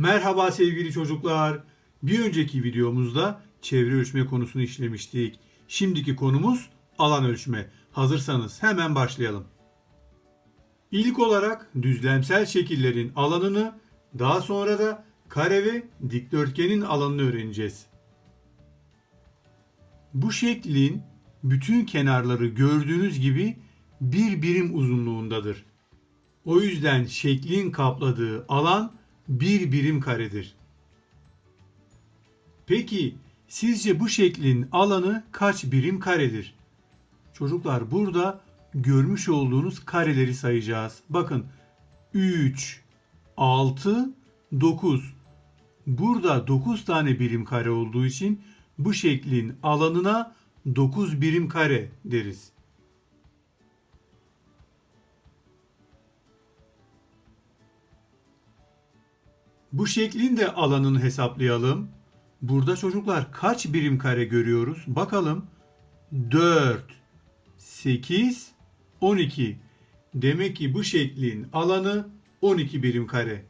Merhaba sevgili çocuklar. Bir önceki videomuzda çevre ölçme konusunu işlemiştik. Şimdiki konumuz alan ölçme. Hazırsanız hemen başlayalım. İlk olarak düzlemsel şekillerin alanını, daha sonra da kare ve dikdörtgenin alanını öğreneceğiz. Bu şeklin bütün kenarları gördüğünüz gibi bir birim uzunluğundadır. O yüzden şeklin kapladığı alan bir birim karedir. Peki sizce bu şeklin alanı kaç birim karedir? Çocuklar burada görmüş olduğunuz kareleri sayacağız. Bakın 3, 6, 9. Burada 9 tane birim kare olduğu için bu şeklin alanına 9 birim kare deriz. Bu şeklin de alanını hesaplayalım. Burada çocuklar kaç birim kare görüyoruz? Bakalım. 4, 8, 12. Demek ki bu şeklin alanı 12 birim kare.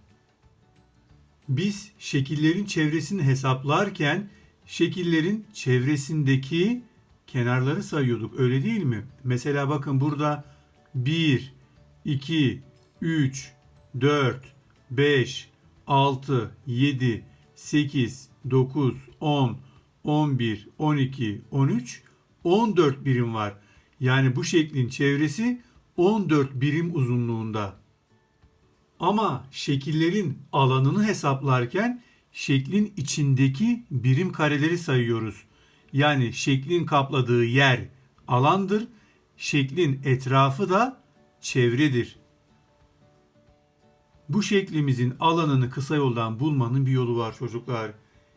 Biz şekillerin çevresini hesaplarken şekillerin çevresindeki kenarları sayıyorduk öyle değil mi? Mesela bakın burada 1, 2, 3, 4, 5, 6, 7, 8, 9, 10, 11, 12, 13, 14 birim var. Yani bu şeklin çevresi 14 birim uzunluğunda. Ama şekillerin alanını hesaplarken şeklin içindeki birim kareleri sayıyoruz. Yani şeklin kapladığı yer alandır, şeklin etrafı da çevredir. Bu şeklimizin alanını kısa yoldan bulmanın bir yolu var çocuklar.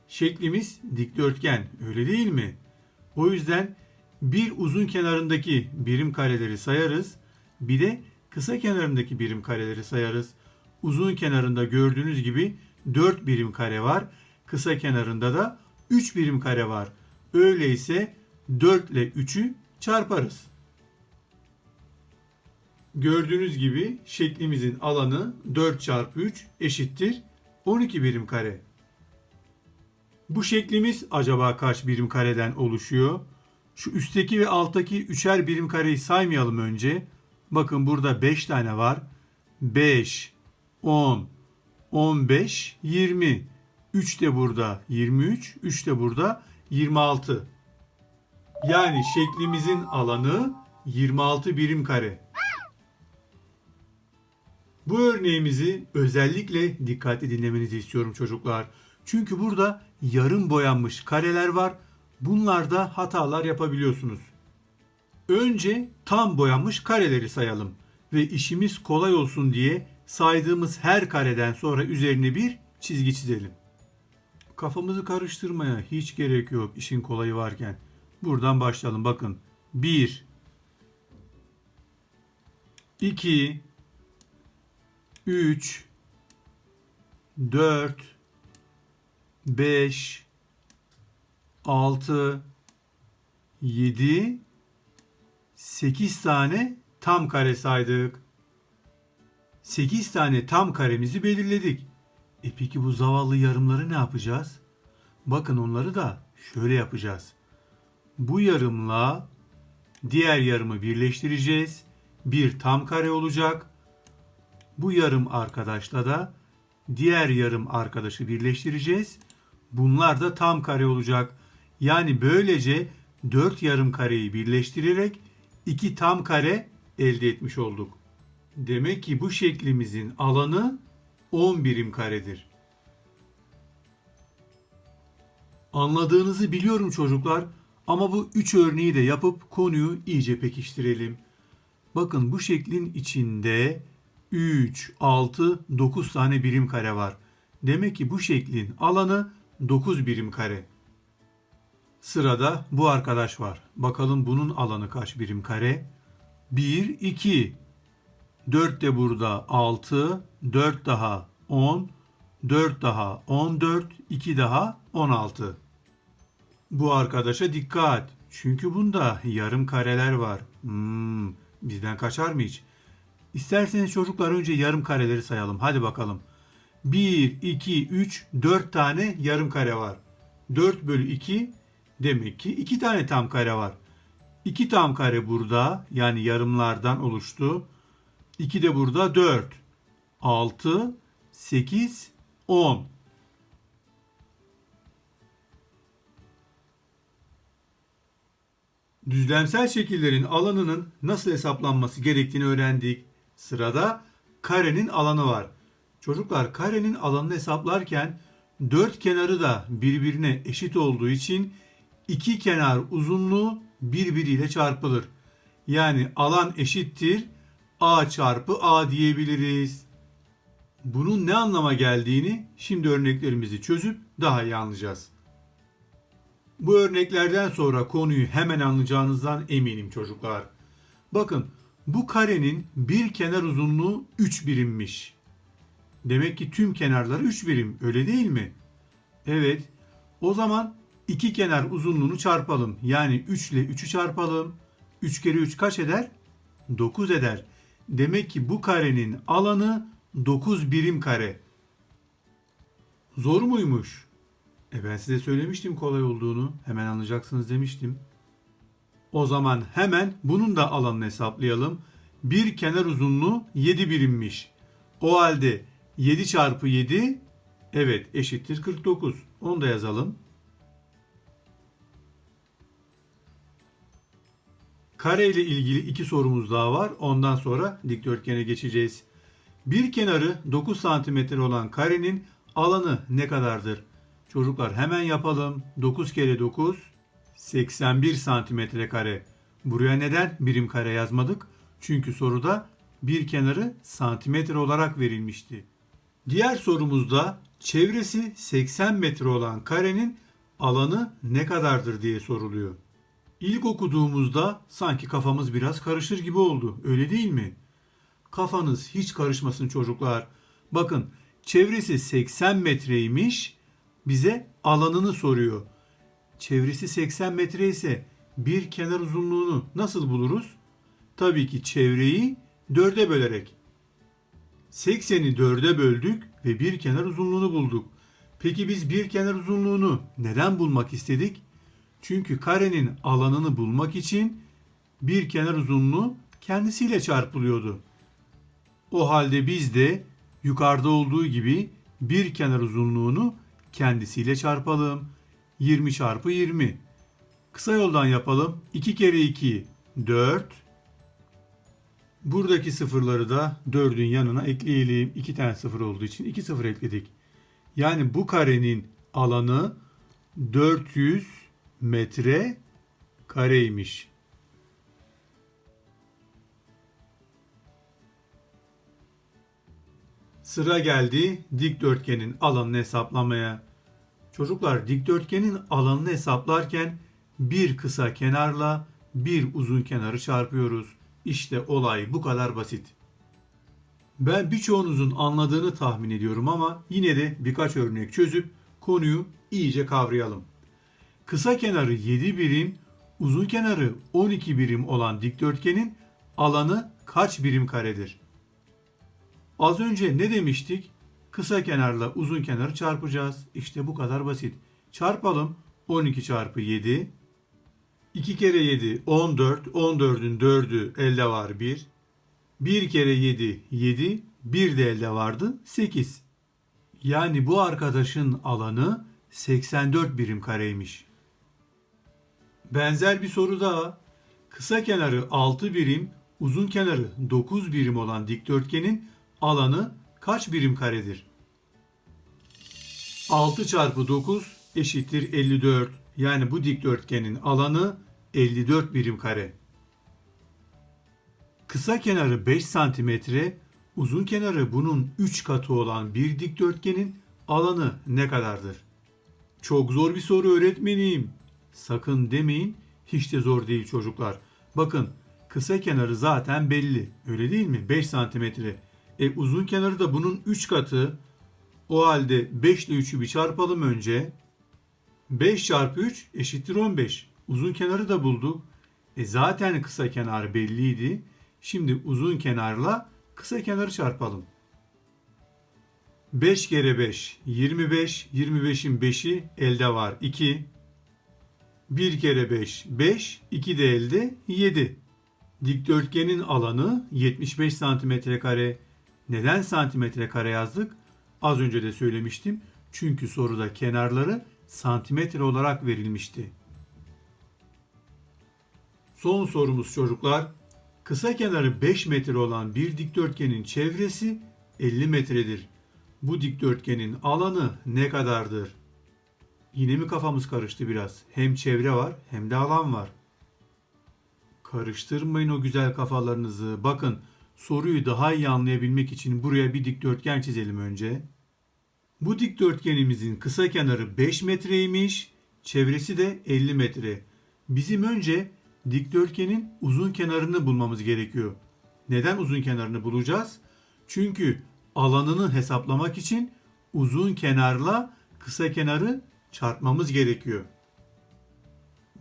Şeklimiz dikdörtgen öyle değil mi? O yüzden bir uzun kenarındaki birim kareleri sayarız. Bir de kısa kenarındaki birim kareleri sayarız. Uzun kenarında gördüğünüz gibi 4 birim kare var. Kısa kenarında da 3 birim kare var. Öyleyse 4 ile 3'ü çarparız. Gördüğünüz gibi şeklimizin alanı 4 çarpı 3 eşittir 12 birim kare. Bu şeklimiz acaba kaç birim kareden oluşuyor? Şu üstteki ve alttaki üçer birim kareyi saymayalım önce. Bakın burada 5 tane var. 5, 10, 15, 20. 3 de burada 23, 3 de burada 26. Yani şeklimizin alanı 26 birim kare. Bu örneğimizi özellikle dikkatli dinlemenizi istiyorum çocuklar. Çünkü burada yarım boyanmış kareler var. Bunlarda hatalar yapabiliyorsunuz. Önce tam boyanmış kareleri sayalım ve işimiz kolay olsun diye saydığımız her kareden sonra üzerine bir çizgi çizelim. Kafamızı karıştırmaya hiç gerek yok işin kolayı varken. Buradan başlayalım bakın. 1 2 3 4 5 6 7 8 tane tam kare saydık. 8 tane tam karemizi belirledik. E peki bu zavallı yarımları ne yapacağız? Bakın onları da şöyle yapacağız. Bu yarımla diğer yarımı birleştireceğiz. Bir tam kare olacak. Bu yarım arkadaşla da diğer yarım arkadaşı birleştireceğiz. Bunlar da tam kare olacak. Yani böylece 4 yarım kareyi birleştirerek 2 tam kare elde etmiş olduk. Demek ki bu şeklimizin alanı 10 birim karedir. Anladığınızı biliyorum çocuklar ama bu 3 örneği de yapıp konuyu iyice pekiştirelim. Bakın bu şeklin içinde 3, 6, 9 tane birim kare var. Demek ki bu şeklin alanı 9 birim kare. Sırada bu arkadaş var. Bakalım bunun alanı kaç birim kare? 1, 2. 4 de burada 6, 4 daha 10, 4 daha 14, 2 daha 16. Bu arkadaşa dikkat. Çünkü bunda yarım kareler var. Hmm, bizden kaçar mı hiç? İsterseniz çocuklar önce yarım kareleri sayalım. Hadi bakalım. 1, 2, 3, 4 tane yarım kare var. 4 bölü 2 demek ki 2 tane tam kare var. 2 tam kare burada yani yarımlardan oluştu. 2 de burada 4. 6, 8, 10. Düzlemsel şekillerin alanının nasıl hesaplanması gerektiğini öğrendik. Sırada karenin alanı var. Çocuklar karenin alanını hesaplarken dört kenarı da birbirine eşit olduğu için iki kenar uzunluğu birbiriyle çarpılır. Yani alan eşittir a çarpı a diyebiliriz. Bunun ne anlama geldiğini şimdi örneklerimizi çözüp daha iyi anlayacağız. Bu örneklerden sonra konuyu hemen anlayacağınızdan eminim çocuklar. Bakın bu karenin bir kenar uzunluğu 3 birimmiş. Demek ki tüm kenarları 3 birim öyle değil mi? Evet. O zaman iki kenar uzunluğunu çarpalım. Yani 3 ile 3'ü çarpalım. 3 kere 3 kaç eder? 9 eder. Demek ki bu karenin alanı 9 birim kare. Zor muymuş? E ben size söylemiştim kolay olduğunu. Hemen anlayacaksınız demiştim. O zaman hemen bunun da alanını hesaplayalım. Bir kenar uzunluğu 7 birimmiş. O halde 7 çarpı 7 evet eşittir 49. Onu da yazalım. Kare ile ilgili iki sorumuz daha var. Ondan sonra dikdörtgene geçeceğiz. Bir kenarı 9 cm olan karenin alanı ne kadardır? Çocuklar hemen yapalım. 9 kere 9 81 santimetre kare. Buraya neden birim kare yazmadık? Çünkü soruda bir kenarı santimetre olarak verilmişti. Diğer sorumuzda çevresi 80 metre olan karenin alanı ne kadardır diye soruluyor. İlk okuduğumuzda sanki kafamız biraz karışır gibi oldu. Öyle değil mi? Kafanız hiç karışmasın çocuklar. Bakın çevresi 80 metreymiş. Bize alanını soruyor. Çevresi 80 metre ise bir kenar uzunluğunu nasıl buluruz? Tabii ki çevreyi dörde bölerek. 80'i dörde böldük ve bir kenar uzunluğunu bulduk. Peki biz bir kenar uzunluğunu neden bulmak istedik? Çünkü karenin alanını bulmak için bir kenar uzunluğu kendisiyle çarpılıyordu. O halde biz de yukarıda olduğu gibi bir kenar uzunluğunu kendisiyle çarpalım. 20 çarpı 20. Kısa yoldan yapalım. 2 kere 2 4. Buradaki sıfırları da 4'ün yanına ekleyelim. 2 tane sıfır olduğu için 2 sıfır ekledik. Yani bu karenin alanı 400 metre kareymiş. Sıra geldi dikdörtgenin alanını hesaplamaya. Çocuklar dikdörtgenin alanını hesaplarken bir kısa kenarla bir uzun kenarı çarpıyoruz. İşte olay bu kadar basit. Ben birçoğunuzun anladığını tahmin ediyorum ama yine de birkaç örnek çözüp konuyu iyice kavrayalım. Kısa kenarı 7 birim, uzun kenarı 12 birim olan dikdörtgenin alanı kaç birim karedir? Az önce ne demiştik? Kısa kenarla uzun kenarı çarpacağız. İşte bu kadar basit. Çarpalım. 12 çarpı 7. 2 kere 7 14. 14'ün 4'ü elde var 1. 1 kere 7 7. 1 de elde vardı 8. Yani bu arkadaşın alanı 84 birim kareymiş. Benzer bir soru daha. Kısa kenarı 6 birim, uzun kenarı 9 birim olan dikdörtgenin alanı kaç birim karedir? 6 çarpı 9 eşittir 54. Yani bu dikdörtgenin alanı 54 birim kare. Kısa kenarı 5 santimetre, uzun kenarı bunun 3 katı olan bir dikdörtgenin alanı ne kadardır? Çok zor bir soru öğretmenim. Sakın demeyin hiç de zor değil çocuklar. Bakın kısa kenarı zaten belli. Öyle değil mi? 5 santimetre. E, uzun kenarı da bunun 3 katı. O halde 5 ile 3'ü bir çarpalım önce. 5 çarpı 3 eşittir 15. Uzun kenarı da bulduk. E zaten kısa kenar belliydi. Şimdi uzun kenarla kısa kenarı çarpalım. 5 kere 5 25. 25'in 5'i elde var 2. 1 kere 5 5. 2 de elde 7. Dikdörtgenin alanı 75 santimetre kare. Neden santimetre kare yazdık? Az önce de söylemiştim. Çünkü soruda kenarları santimetre olarak verilmişti. Son sorumuz çocuklar. Kısa kenarı 5 metre olan bir dikdörtgenin çevresi 50 metredir. Bu dikdörtgenin alanı ne kadardır? Yine mi kafamız karıştı biraz? Hem çevre var hem de alan var. Karıştırmayın o güzel kafalarınızı. Bakın soruyu daha iyi anlayabilmek için buraya bir dikdörtgen çizelim önce. Bu dikdörtgenimizin kısa kenarı 5 metreymiş, çevresi de 50 metre. Bizim önce dikdörtgenin uzun kenarını bulmamız gerekiyor. Neden uzun kenarını bulacağız? Çünkü alanını hesaplamak için uzun kenarla kısa kenarı çarpmamız gerekiyor.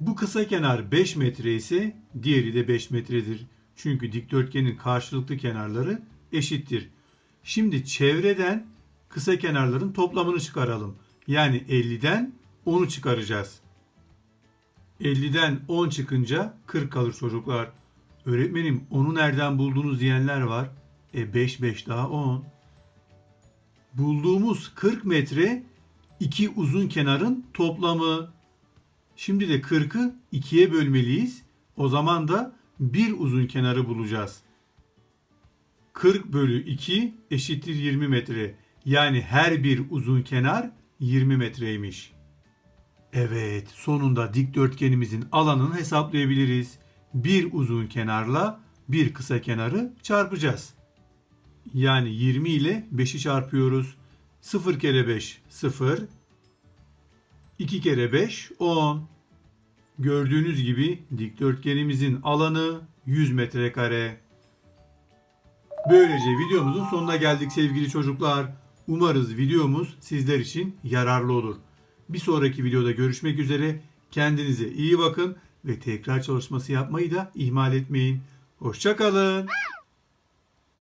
Bu kısa kenar 5 metre ise diğeri de 5 metredir. Çünkü dikdörtgenin karşılıklı kenarları eşittir. Şimdi çevreden kısa kenarların toplamını çıkaralım. Yani 50'den 10'u çıkaracağız. 50'den 10 çıkınca 40 kalır çocuklar. Öğretmenim onu nereden buldunuz diyenler var. E 5 5 daha 10. Bulduğumuz 40 metre iki uzun kenarın toplamı. Şimdi de 40'ı 2'ye bölmeliyiz. O zaman da bir uzun kenarı bulacağız. 40 bölü 2 eşittir 20 metre. Yani her bir uzun kenar 20 metreymiş. Evet, sonunda dikdörtgenimizin alanını hesaplayabiliriz. Bir uzun kenarla bir kısa kenarı çarpacağız. Yani 20 ile 5'i çarpıyoruz. 0 kere 5 0. 2 kere 5 10. Gördüğünüz gibi dikdörtgenimizin alanı 100 metrekare. Böylece videomuzun sonuna geldik sevgili çocuklar. Umarız videomuz sizler için yararlı olur. Bir sonraki videoda görüşmek üzere. Kendinize iyi bakın ve tekrar çalışması yapmayı da ihmal etmeyin. Hoşçakalın.